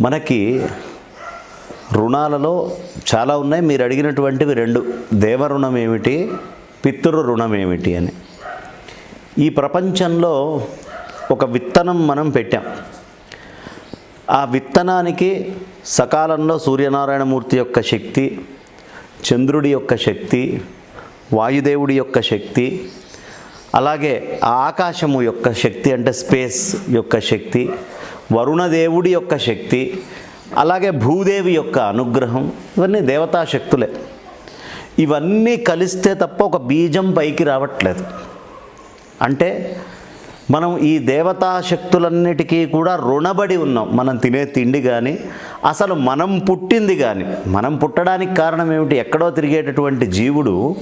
మనకి రుణాలలో చాలా ఉన్నాయి. మీరు అడిగినటువంటివి రెండు. దేవ రుణం ఏమిటి? పితృ రుణం ఏమిటి అని. ఈ ప్రపంచంలో ఒక విత్తనం మనం పెట్టాం. ఆ విత్తనానికి సకాలంలో సూర్యనారాయణమూర్తి యొక్క శక్తి చంద్రుడి యొక్క శక్తి వాయుదేవుడి యొక్క శక్తి అలాగే ఆకాశము యొక్క శక్తి అంటే స్పేస్ యొక్క శక్తి వరుణదేవుడి యొక్క శక్తి అలాగే భూదేవి యొక్క అనుగ్రహం ఇవన్నీ దేవతా శక్తులే. ఇవన్నీ కలిస్తే తప్ప ఒక బీజం పైకి రావట్లేదు. అంటే మనం ఈ దేవతా శక్తులన్నిటికీ కూడా రుణబడి ఉన్నాం. మనం తినే తిండి కానీ అసలు మనం పుట్టింది కానీ మనం పుట్టడానికి కారణం ఏమిటి? ఎక్కడో తిరిగేటటువంటి జీవుడు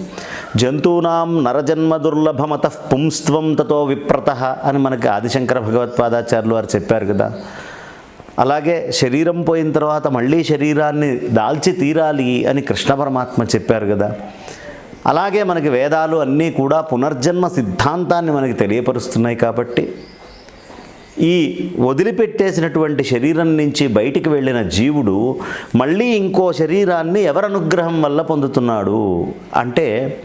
జంతువునాం నరజన్మ దుర్లభమత పుంస్త్వం తతో విప్రత అని మనకి ఆదిశంకర భగవత్పాదాచార్యులు వారు చెప్పారు కదా. అలాగే శరీరం పోయిన తర్వాత మళ్ళీ శరీరాన్ని దాల్చి తీరాలి అని కృష్ణ పరమాత్మ చెప్పారు కదా. అలాగే మనకి వేదాలు అన్నీ కూడా పునర్జన్మ సిద్ధాంతాన్ని మనకి తెలియపరుస్తున్నాయి కాబట్టి ఈ వదిలిపెట్టేసినటువంటి శరీరం నుంచి బయటికి వెళ్ళిన జీవుడు మళ్ళీ ఇంకో శరీరాన్ని ఎవరి అనుగ్రహం వల్ల పొందుతున్నాడు? అంటే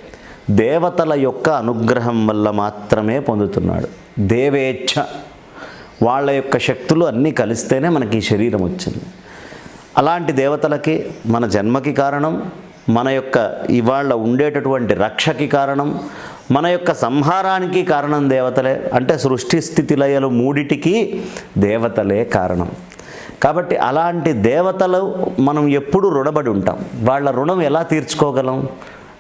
దేవతల యొక్క అనుగ్రహం వల్ల మాత్రమే పొందుతున్నాడు. దేవేచ్ఛ. వాళ్ళ యొక్క శక్తులు అన్నీ కలిస్తేనే మనకి ఈ శరీరం వచ్చింది. అలాంటి దేవతలకి మన జన్మకి కారణం మన యొక్క ఇవాళ ఉండేటటువంటి రక్షకి కారణం మన యొక్క సంహారానికి కారణం దేవతలే. అంటే సృష్టి స్థితి లయలు మూడిటికి దేవతలే కారణం. కాబట్టి అలాంటి దేవతలు మనం ఎప్పుడు రుణబడి ఉంటాం. వాళ్ళ రుణం ఎలా తీర్చుకోగలం?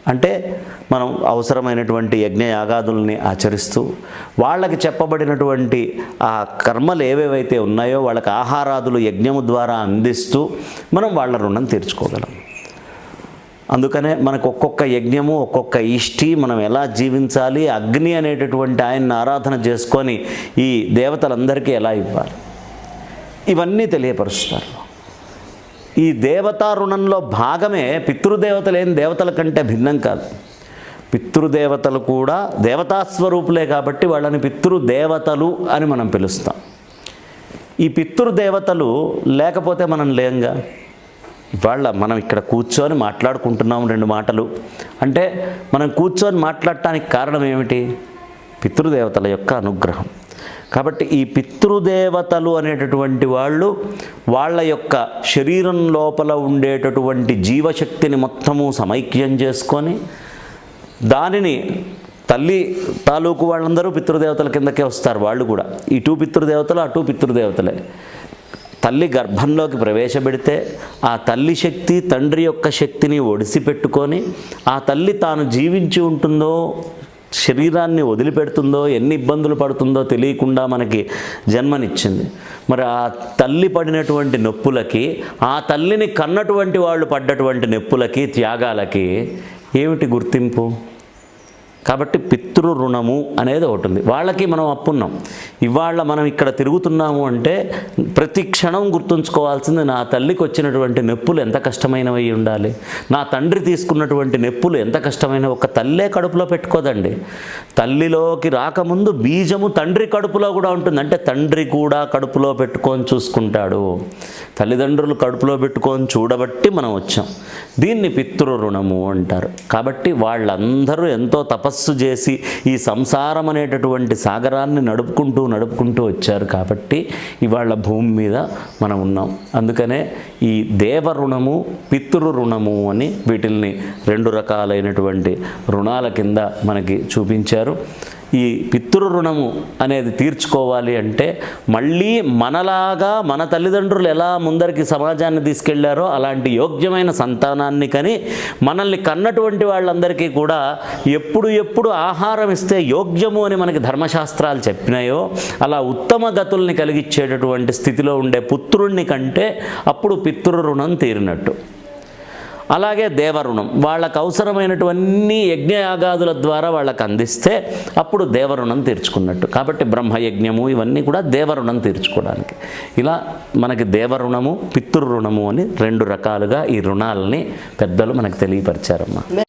అంటే మనం అవసరమైనటువంటి యజ్ఞ యాగాదుల్ని ఆచరిస్తూ వాళ్ళకి చెప్పబడినటువంటి ఆ కర్మలు ఏవేవైతే ఉన్నాయో వాళ్ళకి ఆహారాదులు యజ్ఞము ద్వారా అందిస్తూ మనం వాళ్ళ రుణం తీర్చుకోగలం. అందుకనే మనకు ఒక్కొక్క యజ్ఞము ఒక్కొక్క ఇష్టి మనం ఎలా జీవించాలి అగ్ని అనేటటువంటి ఆయన్ని ఆరాధన చేసుకొని ఈ దేవతలందరికీ ఎలా ఇవ్వాలి? ఇవన్నీ తెలియపరుస్తారు. ఈ దేవతా రుణంలో భాగమే పితృదేవతలేని దేవతల కంటే భిన్నం కాదు. పితృదేవతలు కూడా దేవతాస్వరూపులే కాబట్టి వాళ్ళని పితృదేవతలు అని మనం పిలుస్తాం. ఈ పితృదేవతలు లేకపోతే మనం లేంగా? ఇవాళ మనం ఇక్కడ కూర్చొని మాట్లాడుకుంటున్నాం రెండు మాటలు. అంటే మనం కూర్చొని మాట్లాడటానికి కారణం ఏమిటి? పితృదేవతల యొక్క అనుగ్రహం. కాబట్టి ఈ పితృదేవతలు అనేటటువంటి వాళ్ళు వాళ్ళ యొక్క శరీరం లోపల ఉండేటటువంటి జీవశక్తిని మొత్తము సమైక్యం చేసుకొని దానిని తల్లి తాలూకు వాళ్ళందరూ పితృదేవతల కిందకే వస్తారు వాళ్ళు కూడా. ఇటు పితృదేవతలు అటు పితృదేవతలే. తల్లి గర్భంలోకి ప్రవేశపెడితే ఆ తల్లి శక్తి తండ్రి యొక్క శక్తిని ఒడిసి పెట్టుకొని ఆ తల్లి తాను జీవించి ఉంటుందో శరీరాన్ని వదిలిపెడుతుందో ఎన్ని ఇబ్బందులు పడుతుందో తెలియకుండా మనకి జన్మనిచ్చింది. మరి ఆ తల్లి పడినటువంటి నొప్పులకి ఆ తల్లిని కన్నటువంటి వాళ్ళు పడ్డటువంటి నొప్పులకి త్యాగాలకి ఏమిటి గుర్తింపు? కాబట్టి పితృ రుణము అనేది ఒకటి ఉంది. వాళ్ళకి మనం అప్పున్నాం ఇవాళ మనం ఇక్కడ తిరుగుతున్నాము అంటే ప్రతి క్షణం గుర్తుంచుకోవాల్సింది నా తల్లికి వచ్చినటువంటి నొప్పులు ఎంత కష్టమైనవి ఉండాలి. నా తండ్రి తీసుకున్నటువంటి నొప్పులు ఎంత కష్టమైన ఒక తల్లే కడుపులో పెట్టుకోదండి. తల్లిలోకి రాకముందు బీజము తండ్రి కడుపులో కూడా ఉంటుంది. అంటే తండ్రి కూడా కడుపులో పెట్టుకొని చూసుకుంటాడు. తల్లిదండ్రులు కడుపులో పెట్టుకొని చూడబట్టి మనం వచ్చాం. దీన్ని పితృ రుణము అంటారు. కాబట్టి వాళ్ళందరూ ఎంతో తపస్సు చేసి ఈ సంసారం అనేటటువంటి సాగరాన్ని నడుపుకుంటూ నడుపుకుంటూ వచ్చారు కాబట్టి ఇవాళ భూమి మీద మనం ఉన్నాం. అందుకనే ఈ దేవ రుణము పితృ రుణము అని వీటిల్ని రెండు రకాలైనటువంటి రుణాల కింద మనకి చూపించారు. ఈ పితృ రుణము అనేది తీర్చుకోవాలి అంటే మళ్ళీ మనలాగా మన తల్లిదండ్రులు ఎలా ముందరికి సమాజాన్ని తీసుకెళ్ళారో అలాంటి యోగ్యమైన సంతానాన్ని కని మనల్ని కన్నటువంటి వాళ్ళందరికీ కూడా ఎప్పుడు ఎప్పుడు ఆహారం ఇస్తే యోగ్యము అని మనకి ధర్మశాస్త్రాలు చెప్పినాయో అలా ఉత్తమ గతుల్ని కలిగించేటటువంటి స్థితిలో ఉండే పుత్రుణ్ణి కంటే అప్పుడు పితృ రుణం తీరినట్టు. అలాగే దేవరుణం. వాళ్ళకు అవసరమైనటువన్నీ యజ్ఞయాగాదుల ద్వారా వాళ్ళకు అందిస్తే అప్పుడు దేవరుణం తీర్చుకున్నట్టు. కాబట్టి బ్రహ్మయజ్ఞము ఇవన్నీ కూడా దేవరుణం తీర్చుకోవడానికి. ఇలా మనకి దేవరుణము పితృరుణము అని రెండు రకాలుగా ఈ రుణాలని పెద్దలు మనకు తెలియపరిచారమ్మా.